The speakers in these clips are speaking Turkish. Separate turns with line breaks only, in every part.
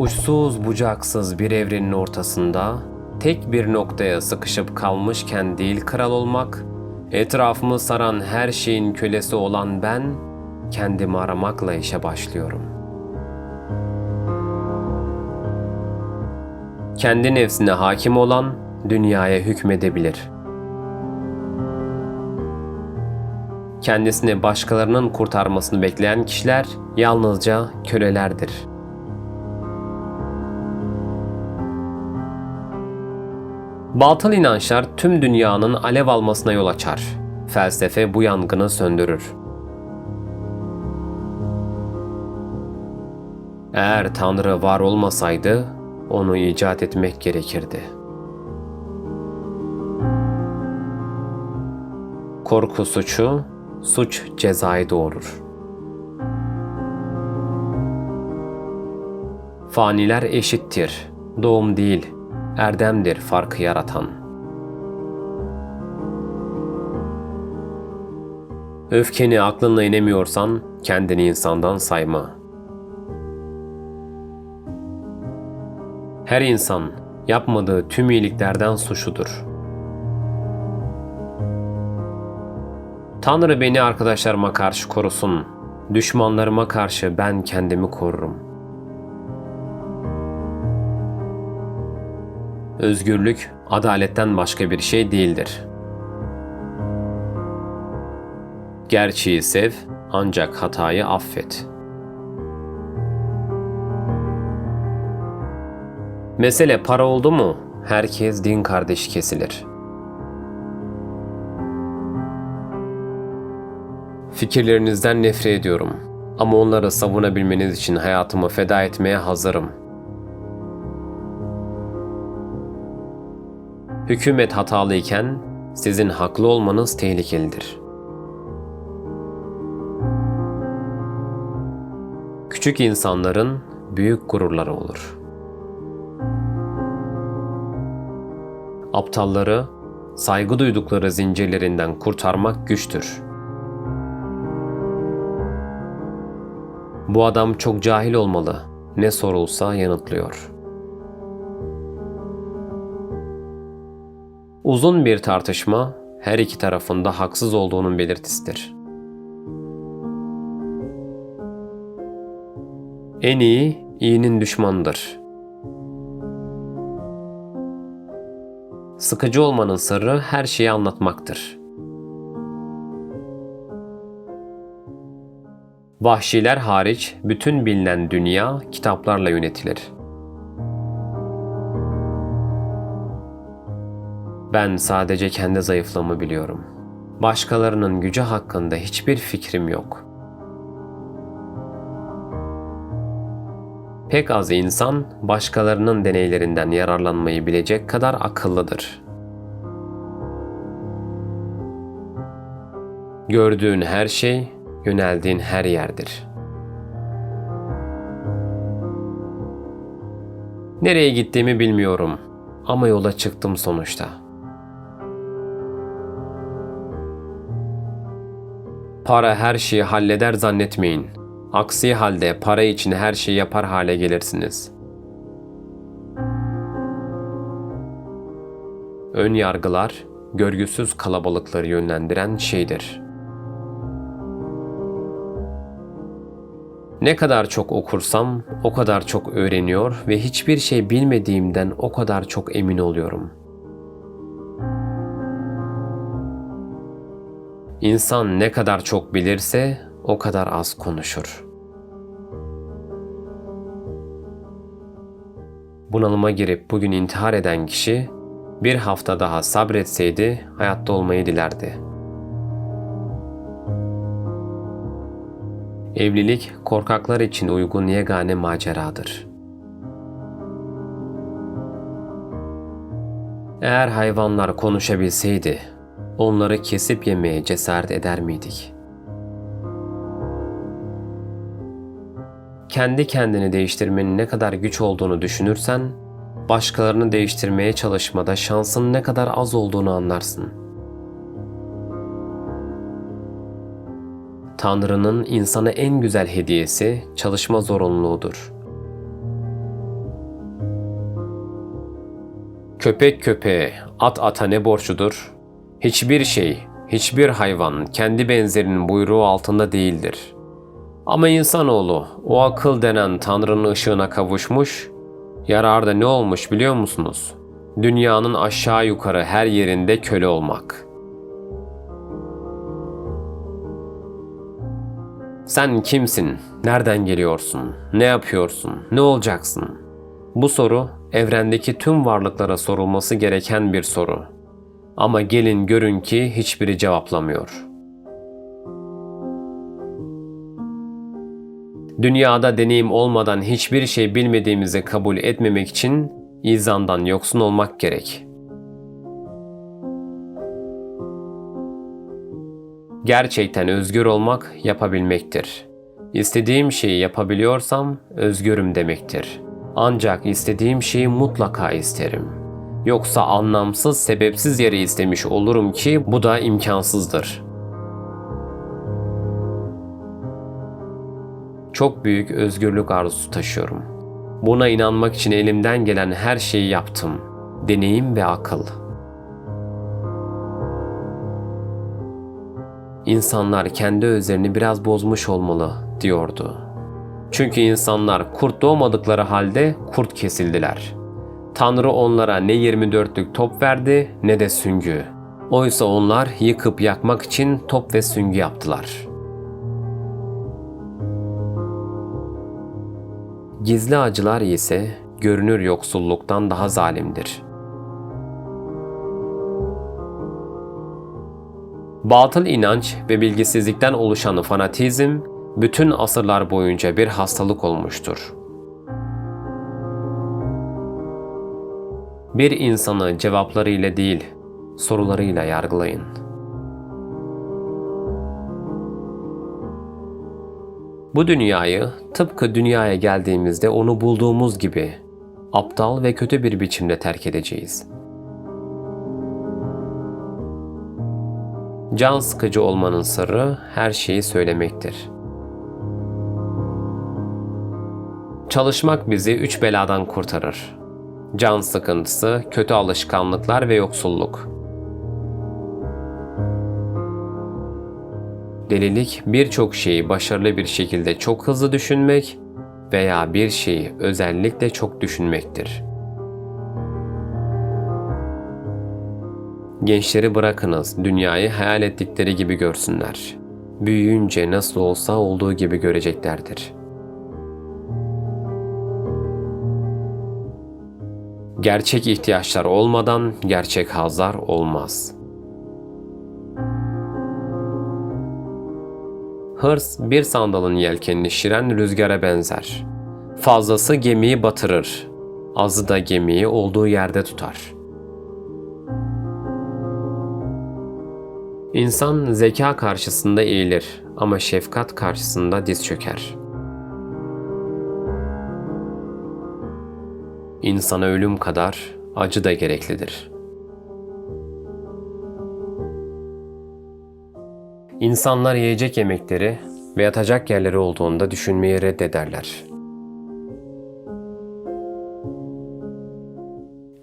Uçsuz bucaksız bir evrenin ortasında tek bir noktaya sıkışıp kalmışken değil kral olmak, etrafımı saran her şeyin kölesi olan ben, kendimi aramakla işe başlıyorum. Kendi nefsine hakim olan dünyaya hükmedebilir. Kendisini başkalarının kurtarmasını bekleyen kişiler yalnızca kölelerdir. Batıl inançlar tüm dünyanın alev almasına yol açar. Felsefe bu yangını söndürür. Eğer Tanrı var olmasaydı onu icat etmek gerekirdi. Korku suçu, suç cezayı doğurur. Faniler eşittir. Doğum değil, erdemdir farkı yaratan. Öfkeni aklınla inemiyorsan kendini insandan sayma. Her insan yapmadığı tüm iyiliklerden suçludur. Tanrı beni arkadaşlarıma karşı korusun. Düşmanlarıma karşı ben kendimi korurum. Özgürlük adaletten başka bir şey değildir. Gerçeği sev ancak hatayı affet. Mesele para oldu mu herkes din kardeşi kesilir. Fikirlerinizden nefret ediyorum ama onları savunabilmeniz için hayatımı feda etmeye hazırım. Hükümet hatalıyken sizin haklı olmanız tehlikelidir. Küçük insanların büyük gururları olur. Aptalları saygı duydukları zincirlerinden kurtarmak güçtür. Bu adam çok cahil olmalı. Ne sorulsa yanıtlıyor. Uzun bir tartışma her iki tarafında haksız olduğunun belirtisidir. En iyi iyinin düşmanıdır. Sıkıcı olmanın sırrı her şeyi anlatmaktır. Vahşiler hariç bütün bilinen dünya kitaplarla yönetilir. Ben sadece kendi zayıflığımı biliyorum. Başkalarının gücü hakkında hiçbir fikrim yok. Pek az insan başkalarının deneylerinden yararlanmayı bilecek kadar akıllıdır. Gördüğün her şey yöneldiğin her yerdir. Nereye gittiğimi bilmiyorum ama yola çıktım sonuçta. Para her şeyi halleder zannetmeyin. Aksi halde para için her şeyi yapar hale gelirsiniz. Ön yargılar görgüsüz kalabalıkları yönlendiren şeydir. Ne kadar çok okursam o kadar çok öğreniyor ve hiçbir şey bilmediğimden o kadar çok emin oluyorum. İnsan ne kadar çok bilirse o kadar az konuşur. Bunalıma girip bugün intihar eden kişi bir hafta daha sabretseydi hayatta olmayı dilerdi. Evlilik korkaklar için uygun yegane maceradır. Eğer hayvanlar konuşabilseydi, onları kesip yemeye cesaret eder miydik? Kendi kendini değiştirmenin ne kadar güç olduğunu düşünürsen, başkalarını değiştirmeye çalışmada şansın ne kadar az olduğunu anlarsın. Tanrı'nın insana en güzel hediyesi çalışma zorunluluğudur. Köpek köpeğe, at ata ne borçludur? Hiçbir şey, hiçbir hayvan kendi benzerinin buyruğu altında değildir. Ama insanoğlu o akıl denen Tanrı'nın ışığına kavuşmuş, yararda ne olmuş biliyor musunuz? Dünyanın aşağı yukarı her yerinde köle olmak. Sen kimsin? Nereden geliyorsun? Ne yapıyorsun? Ne olacaksın? Bu soru evrendeki tüm varlıklara sorulması gereken bir soru. Ama gelin görün ki hiçbiri cevaplamıyor. Dünyada deneyim olmadan hiçbir şey bilmediğimizi kabul etmemek için izandan yoksun olmak gerek. Gerçekten özgür olmak yapabilmektir. İstediğim şeyi yapabiliyorsam özgürüm demektir. Ancak istediğim şeyi mutlaka isterim. Yoksa anlamsız, sebepsiz yere istemiş olurum ki bu da imkansızdır. Çok büyük özgürlük arzusu taşıyorum. Buna inanmak için elimden gelen her şeyi yaptım. Deneyim ve akıl. İnsanlar kendi özlerini biraz bozmuş olmalı diyordu. Çünkü insanlar kurt doğmadıkları halde kurt kesildiler. Tanrı onlara ne 24'lük top verdi ne de süngü. Oysa onlar yıkıp yakmak için top ve süngü yaptılar. Gizli acılar ise görünür yoksulluktan daha zalimdir. Batıl inanç ve bilgisizlikten oluşan fanatizm bütün asırlar boyunca bir hastalık olmuştur. Bir insanı cevaplarıyla değil, sorularıyla yargılayın. Bu dünyayı tıpkı dünyaya geldiğimizde onu bulduğumuz gibi aptal ve kötü bir biçimde terk edeceğiz. Can sıkıcı olmanın sırrı her şeyi söylemektir. Çalışmak bizi üç beladan kurtarır. Can sıkıntısı, kötü alışkanlıklar ve yoksulluk. Delilik birçok şeyi başarılı bir şekilde çok hızlı düşünmek veya bir şeyi özellikle çok düşünmektir. Gençleri bırakınız dünyayı hayal ettikleri gibi görsünler. Büyüyünce nasıl olsa olduğu gibi göreceklerdir. Gerçek ihtiyaçlar olmadan gerçek hazlar olmaz. Hırs bir sandalın yelkenini şiren rüzgara benzer. Fazlası gemiyi batırır, azı da gemiyi olduğu yerde tutar.'' İnsan zeka karşısında eğilir ama şefkat karşısında diz çöker. İnsana ölüm kadar acı da gereklidir. İnsanlar yiyecek yemekleri ve yatacak yerleri olduğunda düşünmeyi reddederler.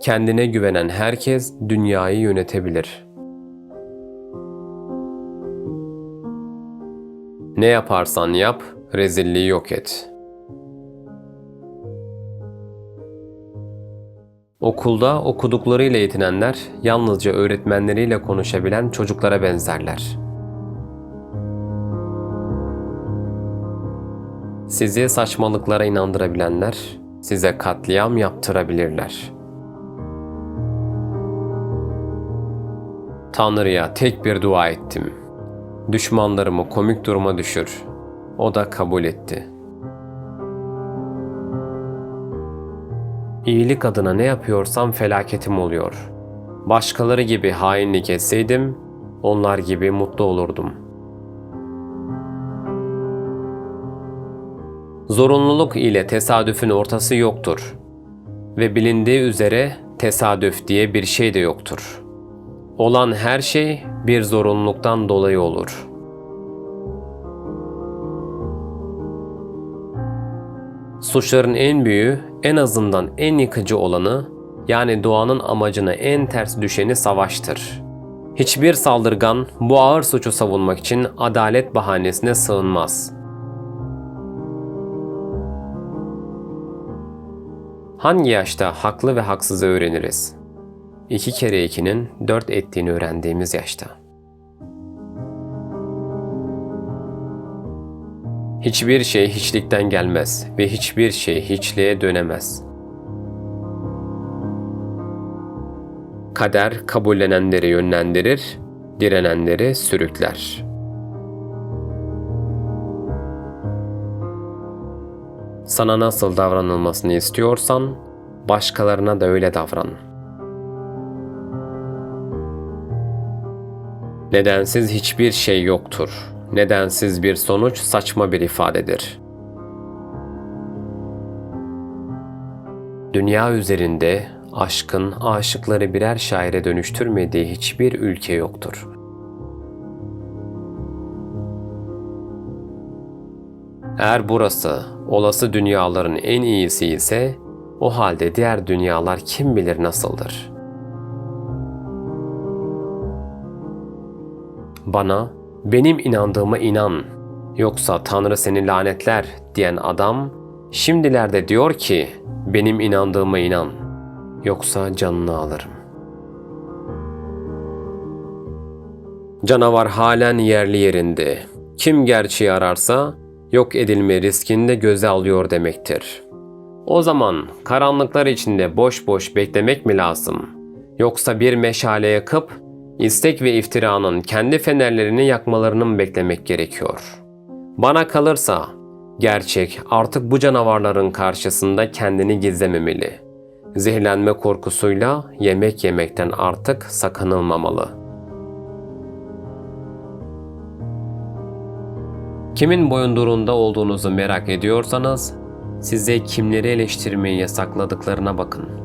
Kendine güvenen herkes dünyayı yönetebilir.'' Ne yaparsan yap, rezilliği yok et. Okulda okuduklarıyla yetinenler yalnızca öğretmenleriyle konuşabilen çocuklara benzerler. Sizi saçmalıklara inandırabilenler size katliam yaptırabilirler. Tanrı'ya tek bir dua ettim.'' Düşmanlarımı komik duruma düşür. O da kabul etti. İyilik adına ne yapıyorsam felaketim oluyor. Başkaları gibi hainlik etseydim, onlar gibi mutlu olurdum. Zorunluluk ile tesadüfün ortası yoktur. Ve bilindiği üzere tesadüf diye bir şey de yoktur.'' Olan her şey bir zorunluluktan dolayı olur. Suçların en büyüğü, en azından en yıkıcı olanı yani doğanın amacına en ters düşeni savaştır. Hiçbir saldırgan bu ağır suçu savunmak için adalet bahanesine sığınmaz. Hangi yaşta haklı ve haksızı öğreniriz? İki kere ikinin dört ettiğini öğrendiğimiz yaşta. Hiçbir şey hiçlikten gelmez ve hiçbir şey hiçliğe dönemez. Kader kabullenenleri yönlendirir, direnenleri sürükler. Sana nasıl davranılmasını istiyorsan, başkalarına da öyle davran. Nedensiz hiçbir şey yoktur. Nedensiz bir sonuç saçma bir ifadedir. Dünya üzerinde aşkın aşıkları birer şaire dönüştürmediği hiçbir ülke yoktur. Eğer burası olası dünyaların en iyisi ise o halde diğer dünyalar kim bilir nasıldır. Bana benim inandığıma inan yoksa Tanrı seni lanetler diyen adam şimdilerde diyor ki benim inandığıma inan yoksa canını alırım. Canavar halen yerli yerinde. Kim gerçeği ararsa yok edilme riskini de göze alıyor demektir. O zaman karanlıklar içinde boş boş beklemek mi lazım? Yoksa bir meşale yakıp istek ve iftiranın kendi fenerlerini yakmalarını mı beklemek gerekiyor? Bana kalırsa gerçek artık bu canavarların karşısında kendini gizlememeli. Zehirlenme korkusuyla yemek yemekten artık sakınılmamalı. Kimin boyunduruğunda olduğunuzu merak ediyorsanız size kimleri eleştirmeyi yasakladıklarına bakın.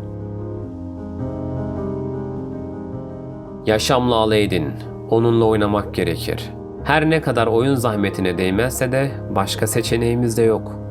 Yaşamla alay edin, onunla oynamak gerekir. Her ne kadar oyun zahmetine değmezse de başka seçeneğimiz de yok.''